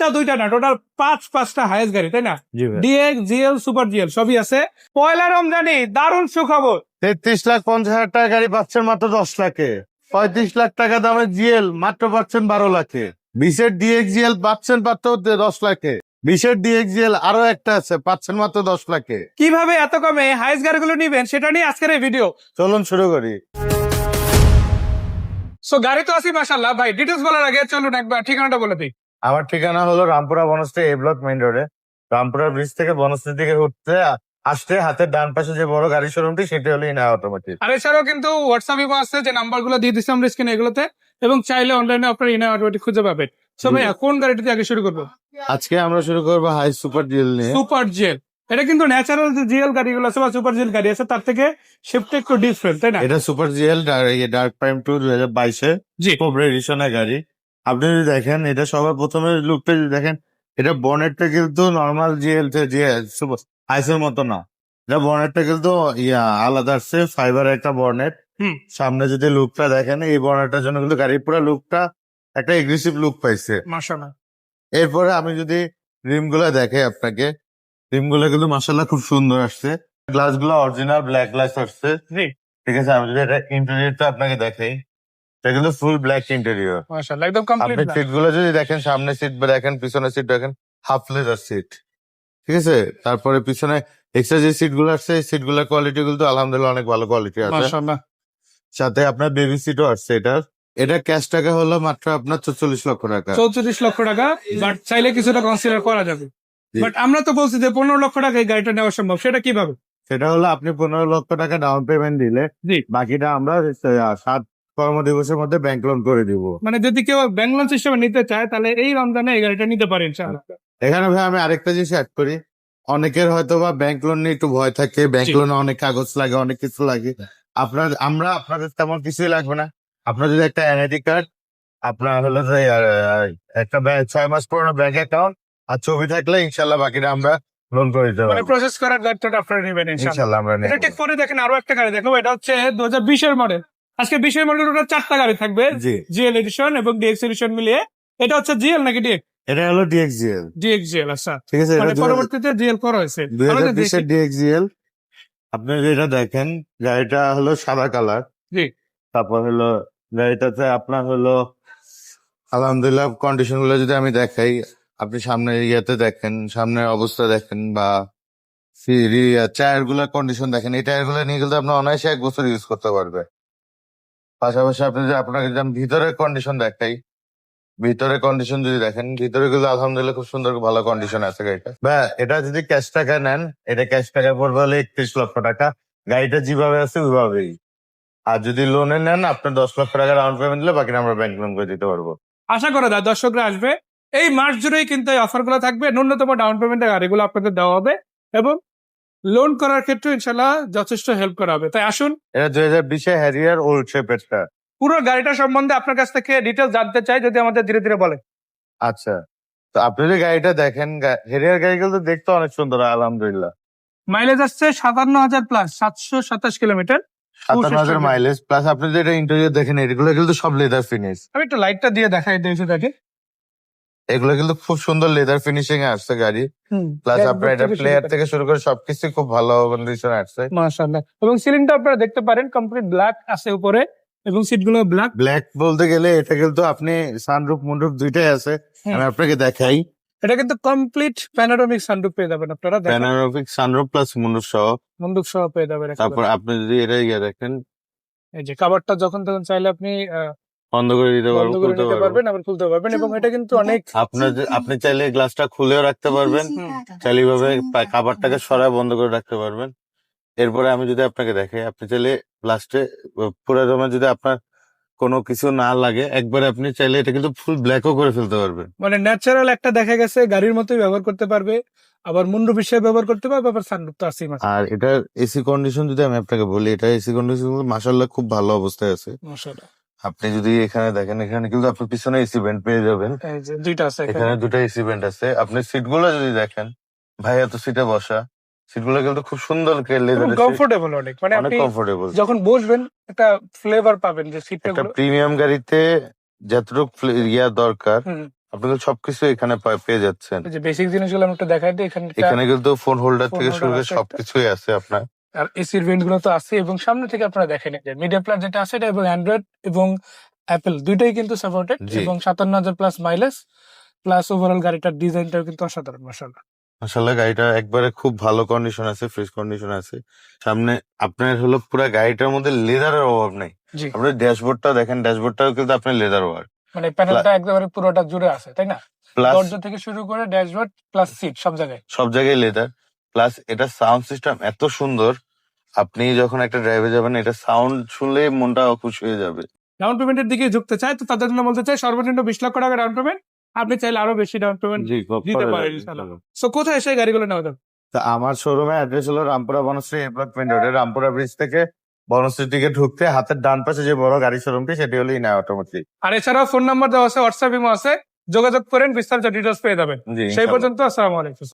একটা দুইটা না টোটাল পাঁচ পাঁচটা হায়েস্ট গাড়ি তাই না? ডিএক্স জিএল সুপার জিএল সবই আছে। পয়লা রমজানি দারুণ সুখবর। তেত্রিশ লাখ পঞ্চাশ হাজার টাকা গাড়ি পাচ্ছেন মাত্র দশ লাখে। পঁয়ত্রিশ লাখ টাকা দামের জিএল মাত্র পাচ্ছেন বারো লাখে। বিশের ডিএক্সজিএল পাচ্ছেন মাত্র দশ লাখে। বিশের ডিএক্সজিএল আরও একটা আছে পাচ্ছেন মাত্র দশ লাখে। কীভাবে এত কমে হাইয়েস্ট গাড়িগুলো নিবেন সেটা নিয়ে আজকের এই ভিডিও চলুন শুরু করি। সো গাড়ি তো আছি মাসাল্লাহ ভাই ডিটেলস বলার আগে চলুন একবার ঠিকানাটা বলে দিই। আমার ঠিকানা হলো Rampura Banasree A block main রোডে রামপুরা ব্রিজ থেকে বনশ্রী দিকে উঠতে আসতে হাতের ডান পাশে যে বড় গাড়ি শোরুমটি সেটি হলো ইনা অটোমেটিক আর এছাড়াও কিন্তু হোয়াটসঅ্যাপ ইমো আছে যে নাম্বারগুলো দিয়ে দিচ্ছি আমরা স্ক্রিনে এগুলোতে এবং চাইলে অনলাইনে আপনার ইনা অটোমেটিক খুঁজে পাবেন। সো। ভাইয়া কোন গাড়িটি আগে শুরু করব? আজকে আমরা শুরু করব হাই সুপার ডিএল নিয়ে। সুপার জেল এটা কিন্তু ন্যাচারাল যে জিএল গাড়িগুলো আছে বা সুপার জেল গাড়ি আছে তার থেকে শিফট একটু ডিফারেন্ট তাই না? এটা super GL dark prime two দুই হাজার বাইশে জি। খুব রেডিশনের গাড়ি। আপনি যদি দেখেন এটা সবার প্রথমে লুকটা যদি দেখেন এটা বনেটটা কিন্তু নর্মাল জিএল যে আইসের মতো না। এটা বনেটটা কিন্তু ইয়া আলাদা আসছে ফাইবার একটা বনেট। সামনে যদি লুকটা দেখেন এই বনেটটার জন্য কিন্তু গাড়ির পুরো লুকটা একটা এগ্রেসিভ লুক পাইছে। এরপরে আমি যদি রিমগুলা দেখে আপনাকে রিমগুলো কিন্তু মাসাল্লাহ খুব সুন্দর আসছে। গ্লাসগুলো অরিজিনাল ব্ল্যাক গ্লাস আসছে। ঠিক আছে আমি যদি এটা ইন্টেরিয়রটা আপনাকে দেখাই। এটা কিন্তু ফুল ব্ল্যাক ইন্টেরিয়র মাশাআল্লাহ একদম কমপ্লিট আপনি সিটগুলো যদি দেখেন সামনে সিট দেখেন পিছনে সিট দেখেন হাফ লেদার সিট ঠিক আছে? তারপরে পিছনে এক্সট্রা যে সিটগুলো আসছে সিটগুলোর কোয়ালিটি কিন্তু আলহামদুলিল্লাহ অনেক ভালো কোয়ালিটি আছে। মাশাআল্লাহ। সাথে আপনার বেবি সিটও আসছে এটার। এটা ক্যাশ টাকা হলো মাত্র আপনার চল্লিশ লক্ষ টাকা। চৌচল্লিশ লক্ষ টাকা বাট চাইলে কিছুটা কনসিডার করা যাবে। বাট আমরা তো বলছি যে পনেরো লক্ষ টাকা এই গাড়িটা নেওয়া সম্ভব সেটা কীভাবে? সেটা হলো আপনি পনেরো লক্ষ টাকা ডাউন পেমেন্ট দিলে বাকিটা আমরা সাত কর্মদিবসের মধ্যে ব্যাংক লোন করে দিব। মানে যদি কেউ ব্যাংক লোন সিস্টেমে নিতে চায় তাহলে এই রমজানে এই গাড়িটা নিতে পারেন এখানে ভাই আমি আরেকটা জিনিস অ্যাড করি। অনেকের হয়তো বা ব্যাংক লোন নিয়ে একটু ভয় থাকে ব্যাংক। লোনে অনেক কাগজ লাগে অনেক কিছু লাগে। আপনার আমরা আপনাদের তেমন কিছুই লাগবে না। আপনার যদি একটা এনআইডি কার্ড আপনার হলো যে একটা ছয় মাস পুরনো ব্যাংক অ্যাকাউন্ট আর ছবি থাকলে ইনশাল্লাহ বাকিটা আমরা লোন করে দিতে মানে পারব। প্রসেস করার দায়িত্বটা আপনারা নেবেন ইনশাল্লাহ আমরা ঠিক পরে দেখেন আরও একটা গাড়ি দেখো এটা হচ্ছে দু হাজার বিশের মডেল আজকে বিশের মডেল ওটা চারটা গাড়ি থাকবে জিএল এডিশন এবং ডিএক্স এডিশন মিলিয়ে। এটা হচ্ছে জিএল নাকি ডিএক্স এটা হলো ডিএক্সজিএল ডিএক্স জিএল আচ্ছা। ঠিক আছে মানে পরবর্তীতে জিএল করা হয়েছে। দুই ডিএক্সজিএল আপনি যেটা দেখেন গাড়িটা হলো সাদা কালার। জি। তারপর হলো গাড়িটাতে আপনার হলো আলহামদুলিল্লাহ কন্ডিশনগুলো যদি আমি দেখাই আপনি সামনে ইয়েতে দেখেন সামনের অবস্থা দেখেন বা টায়ারগুলোর কন্ডিশন দেখেন এই টায়ারগুলো নিয়ে গেলে আপনি অনায়াসে এক বছর ইউজ করতে পারবে পাশাপাশি আপনি যদি আপনাকে যেমন ভিতরের কন্ডিশন দেখাই ভিতরের কন্ডিশন যদি দেখেন ভিতরে কিন্তু আলহামদুলিল্লাহ খুব সুন্দর ভালো কন্ডিশন আছে গাড়িটা। বা এটা যদি ক্যাশ টাকা নেন এটা ক্যাশ টাকা পড়বে হলে একত্রিশ লক্ষ টাকা। গাড়িটা যেভাবে আছে ওইভাবেই। আর যদি লোনে নেন আপনার দশ লক্ষ টাকা ডাউন পেমেন্ট দিলে বাকিটা আমরা ব্যাংক লোন করে দিতে পারব। আশা করা যায় দর্শকরা আসবে। এই মাস জুড়েই কিন্তু এই অফারগুলো থাকবে। ন্যূনতম ডাউন পেমেন্টের গাড়িগুলো আপনাদের দেওয়া হবে এবং লোন করার ক্ষেত্রে ইনশাল্লাহ যথেষ্ট হেল্প করা হবে। তাই আসুন। এটা দুই হাজার বিশে হ্যারিয়ার ওল্ড শেপেরটা পুরো গাড়িটা সম্বন্ধে আপনার কাছ থেকে ডিটেলস জানতে চাই যদি আমাদের ধীরে ধীরে বলে আচ্ছা। তো আপনি যদি গাড়িটা দেখেন হ্যারিয়ার গাড়িগুলো তো দেখতে অনেক সুন্দর আলহামদুলিল্লাহ। মাইলেজ আসছে সাতান্ন হাজার প্লাস সাতশো সাতাশ কিলোমিটার সাতান্ন হাজার মাইলেজ প্লাস আপনি যেটা ইন্টেরিয়র দেখেন এগুলো কিন্তু সব লেদার ফিনিশ আমি একটু লাইটটা দিয়ে দেখাই দিয়েছি তাকে এগুলো কিন্তু খুব সুন্দর লেদার ফিনিশিং এ আসছে গাড়ি। প্লাস আপনার এটা প্লেয়ার থেকে শুরু করে সবকিছু খুব ভালো কন্ডিশন আসছে। মাশাআল্লাহ। এবং সিলিংটা আপনারা দেখতে পারেন কমপ্লিট ব্ল্যাক আছে উপরে এবং সিটগুলো ব্ল্যাক ব্ল্যাক বলতে গেলে এটা কিন্তু আপনি সানরুফ মুন্ডুপ দুইটাই আছে। আমি আপনাকে দেখাই। এটা কিন্তু কমপ্লিট প্যানোরামিক সানরুফ পেয়ে যাবেন আপনারা প্যানোরামিক সানরুফ প্লাস মুন্ডুপ সহ। বন্দুক সহ পেয়ে যাবেন তারপর আপনি যদি এটা ইয়ে দেখেন। এই যে কাভারটা যখন তখন চাইলে আপনি বন্ধ করে দিতে বন্ধ করে খুলতে নিতে পারবেন আবার খুলতে পারবেন এবং এটা কিন্তু অনেক আপনার আপনি চাইলে গ্লাসটা খুলেও রাখতে পারবেন। চাইলে পা- কাভারটাকে সরায় বন্ধ করে রাখতে পারবেন। এরপরে আমি যদি আপনাকে দেখাই আপনি চাইলে লাস্টে পুরো জমা যদি আপনার কোনো কিছু না লাগে একবার আপনি চাইলে এটা কিন্তু ফুল ব্ল্যাকও করে ফেলতে পারবেন। মানে ন্যাচারাল একটা দেখা গেছে গাড়ির মতোই ব্যবহার করতে পারবে আবার মুন্ডু হিসেবে ব্যবহার করতে পারবে আবার সানরুফ তো আছেই আর এটার এসি কন্ডিশন যদি আমি আপনাকে বলি এটা এসি কন্ডিশন মাসাল্লাহ খুব ভালো অবস্থায় আছে। মাশাআল্লাহ। আপনি যদি এখানে দেখেন এখানে কিন্তু আপনি পিছনে এসি ভেন্ট পেয়ে যাবেন। দুইটা আছে এখানে। দুটো এসি ভেন্ট আছে। আপনি সিটগুলো যদি দেখেন ভাইয়া তো সিটে বসা। সিটগুলো কিন্তু খুব সুন্দর কমফোর্টেবল অনেক। মানে আপনি কমফোর্টেবল যখন বসবেন একটা ফ্লেভার পাবেন যে সিটটা একটা প্রিমিয়াম গাড়িতে যতটুকু ইয়া দরকার আপনাদের সবকিছু এখানে পেয়ে যাচ্ছেন। যে বেসিক জিনিসগুলো আমি একটু দেখাই দিই এখানে এখানে কিন্তু ফোন হোল্ডার থেকে শুরু করে সবকিছুই আছে আপনার। আর এসির ভেন্টগুলো তো আছে এবং সামনে থেকে আপনারা দেখেন যে মিডিয়া প্লাস যেটা আছে এটা এবং অ্যান্ড্রয়েড এবং অ্যাপেল দুইটাই কিন্তু সাপোর্টেড এবং সাতান্ন হাজার প্লাস মাইলেজ প্লাস ওভারঅল গাড়িটার ডিজাইনটাও কিন্তু অসাধারণ মশাল্লাহ মাসাল্লাহ গাড়িটা একবারে খুব ভালো কন্ডিশন আছে ফ্রেশ কন্ডিশন আছে। সামনে আপনার হলো পুরো গাড়িটার মধ্যে লেদারের অভাব নেই। আপনার ড্যাশবোর্ডটা দেখেন ড্যাশবোর্ডটাও কিন্তু আপনার লেদার ওয়ার্ক মানে প্যানেলটা একেবারে পুরোটা জুড়ে আছে তাই না? দরজা থেকে শুরু করে ড্যাশবোর্ড প্লাস সিট সব জায়গায়। সব জায়গায় লেদার প্লাস এটা সাউন্ড সিস্টেম এত সুন্দর আপনি যখন একটা ড্রাইভে যাবেন এটা সাউন্ড শুনলেই মনটা খুশি হয়ে যাবে। ডাউন পেমেন্টের দিকে ঝুঁকতে চায় তো তাদের জন্য বলতে চাই সর্বনিম্ন বিশ লক্ষ টাকা ডাউন পেমেন্ট আপনি চাইলে আরও বেশি ডাউন পেমেন্ট দিতে পারেন সো কোথায় এসে গাড়িগুলো নেওয়া যাবে? তা আমার শোরুমে অ্যাড্রেস হলো রামপুরা বনশ্রী এপার্টমেন্ট রোডে রামপুরা ব্রিজ থেকে বনশ্রী দিকে ঢুকতে হাতের ডান পাশে যে বড় গাড়ি শোরুমটি সেটি হলো ইনা অটোমেটিক আর এছাড়াও ফোন নাম্বার দেওয়া আছে হোয়াটসঅ্যাপ ইমো আছে যোগাযোগ করেন বিস্তারিত ডিটেলস পেয়ে যাবেন। সেই পর্যন্ত আসসালামু আলাইকুম।